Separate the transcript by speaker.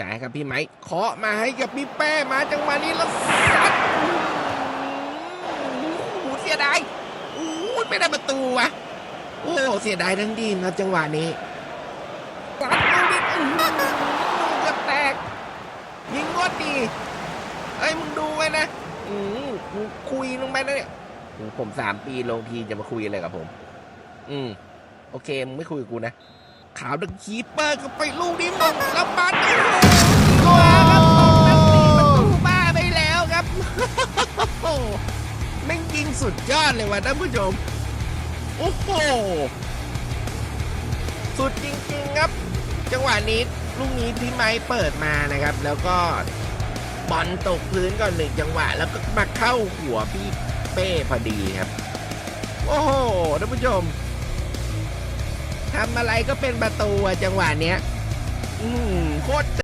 Speaker 1: จ่ายให้กับพี่ไม้เคาะมาให้กับพี่แป้มาจังหวะนี้แล้วซัดโอ้โหเสียดายโอ้ไม่ได้ประตูวะโอ้เสียดายทั้งดีมครับจังหวะนี้ซัดลูกนี้เกือบแตก ยิงงดดีเอ้ยมึงดูไว้นะอืมมึงคุยลงไปนะเนี่ยผมสามปีลงทีจะมาคุยอะไรกับผม อืมโอเคมึงไม่คุยกับกูนะขาวดังคีเปอร์ก็ไปลูกนี้มงแล้วปัดโสุดยอดเลยว่ะท่านผู้ชม โอ้โห สุดจริงๆครับ จังหวะนี้ลูกนี้พี่ไม้เปิดมานะครับ แล้วก็บอลตกพื้นก่อนหนึ่งจังหวะ แล้วก็มาเข้าหัวพี่เป้พอดีครับ โอ้โหท่านผู้ชมทำอะไรก็เป็นประตูจังหวะเนี้ย อืมโคตร